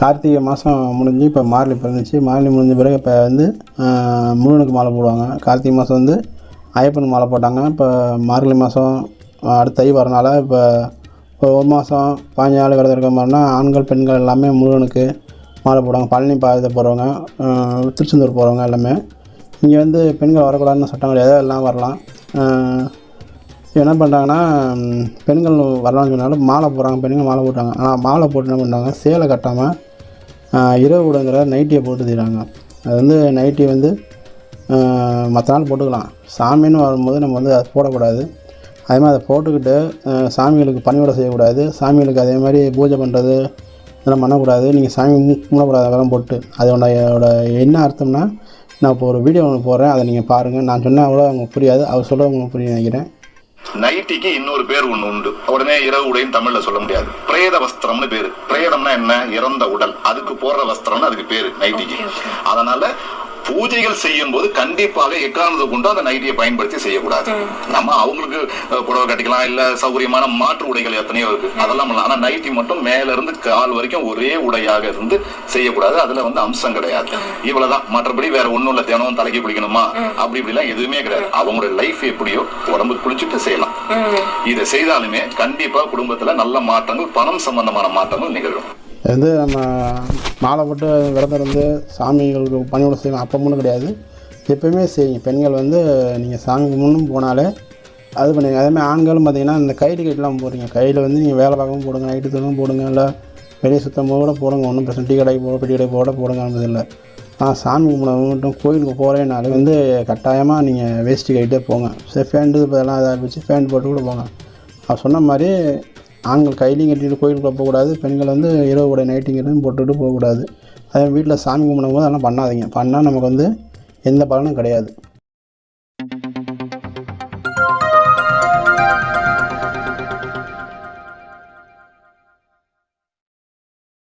கார்த்திகை மாதம் முடிஞ்சு இப்போ மார்கழி பிறந்துச்சு. மார்கழி முடிஞ்ச பிறகு இப்போ வந்து முருகனுக்கு மாலை போடுவாங்க. கார்த்திகை மாதம் வந்து ஐயப்பனுக்கு மாலை போட்டாங்க. இப்போ மார்கழி மாதம் அடுத்த தை வரனால இப்போ ஒரு மாதம் பாஞ்சு நாள் விரதம் இருக்க மாதிரினா ஆண்கள் பெண்கள் எல்லாமே முருகனுக்கு மாலை போடுவாங்க. பழனி பாதை போகிறவங்க திருச்செந்தூர் போகிறவங்க எல்லாமே. இங்கே வந்து பெண்கள் வரக்கூடாதுன்னு சட்டம் கிடையாது. எல்லாம் வரலாம். என்ன பண்ணுறாங்கன்னா பெண்கள் வரலாம்னு சொன்னாலும் மாலை போடுறாங்க. பெண்கள் மாலை போட்டாங்க. ஆனால் மாலை போட்டு என்ன பண்ணுறாங்க சேலை கட்டாமல் இரவு விடுங்கிற நைட்டியை போட்டு தராங்க. அது வந்து நைட்டி வந்து மற்ற நாள் போட்டுக்கலாம். சாமின்னு வரும்போது நம்ம வந்து அதை போடக்கூடாது. அதே மாதிரி அதை போட்டுக்கிட்டு சாமிகளுக்கு பணிவிடை செய்யக்கூடாது. சாமிகளுக்கு அதே மாதிரி பூஜை பண்ணுறது இதெல்லாம் பண்ணக்கூடாது. நீங்கள் சாமி கும்- கும்பிடக்கூடாது அதெல்லாம் போட்டு. அதோட என்ன அர்த்தம்னா நான் இப்போ ஒரு வீடியோ ஒன்று போடுறேன். அதை நீங்கள் பாருங்கள் நான் சொன்னால் அவ்வளோ அவங்க புரியாது. அவர் சொல்ல உங்களுக்கு புரிய நினைக்கிறேன். நைட்டிக்கு இன்னொரு பேர் ஒண்ணு உண்டு. உடனே இரவு உடையும் தமிழ்ல சொல்ல முடியாது. பிரேத வஸ்திரம்னு பேரு. பிரேதம்னா என்ன? இறந்த உடல். அதுக்கு போடுற வஸ்திரம்னு அதுக்கு பேரு நைட்டிக்கு. அதனால பூஜைகள் செய்யும் போது கண்டிப்பாக எக்காரணத்தை கொண்டு அந்த நைட்டியை பயன்படுத்தி செய்யக்கூடாது. நம்ம அவங்களுக்கு புடவை கட்டிக்கலாம் இல்ல சௌகரியமான மாற்று உடைகள் எத்தனையோ இருக்கு. அதெல்லாம் ஆனா நைட்டி மட்டும் மேல இருந்து கால் வரைக்கும் ஒரே உடையாக இருந்து செய்யக்கூடாது. அதுல வந்து அம்சம் கிடையாது. இவ்வளவுதான். மற்றபடி வேற ஒண்ணும் இல்ல. தினம் தலைக்கு குளிக்கணுமா அப்படி இப்படி எல்லாம் எதுவுமே கிடையாது. அவங்களோட லைஃப் எப்படியோ உடம்பு குளிச்சுட்டு செய்யலாம். இதை செய்தாலுமே கண்டிப்பா குடும்பத்துல நல்ல மாற்றங்கள் பணம் சம்பந்தமான மாற்றங்கள் நிகழும். வந்து நம்ம மாலை போட்டு விரதம் இருந்து சாமிகளுக்கு பணியோடு செய்யணும். அப்போ மட்டும் கிடையாது. எப்போயுமே செய்யுங்க. பெண்கள் வந்து நீங்கள் சாமி முன்னும் போனாலே அது பண்ணுங்க. அதேமாதிரி ஆண்களும் பார்த்தீங்கன்னா இந்த கைடு கைட்லாம் போடுறீங்க கையில் வந்து நீங்கள் வேலை பார்க்கவும் போடுங்க. நைட்டு தூக்கம் போடுங்க. இல்லை வெளியே சுத்தம் கூட போடுங்க. ஒன்றும் பிரச்சனை டீ கடைக்கு போட பெட்டி கடைக்கு போட போடுங்க இல்லை. ஆனால் சாமி கும்பிட மட்டும் கோயிலுக்கு போகிறேனாலே வந்து கட்டாயமாக நீங்கள் வேஷ்டி கைட்டே போங்க. சரி ஃபேண்ட்டு இதெல்லாம் இதாக வச்சு ஃபேண்ட் போட்டு கூட போங்க. அவர் சொன்ன மாதிரி ஆண்கள் கையிலையும் கட்டிட்டு கோயிலுக்குள்ளே போகக்கூடாது பெண்கள் வந்து இரவு உடை நைட்டிங்கிறதும் போட்டுட்டு போகக்கூடாது. அதே வீட்டில் சாமி கும்பிடும் போது அதெல்லாம் பண்ணாதீங்க. பண்ணால் நமக்கு வந்து எந்த பலனும் கிடையாது.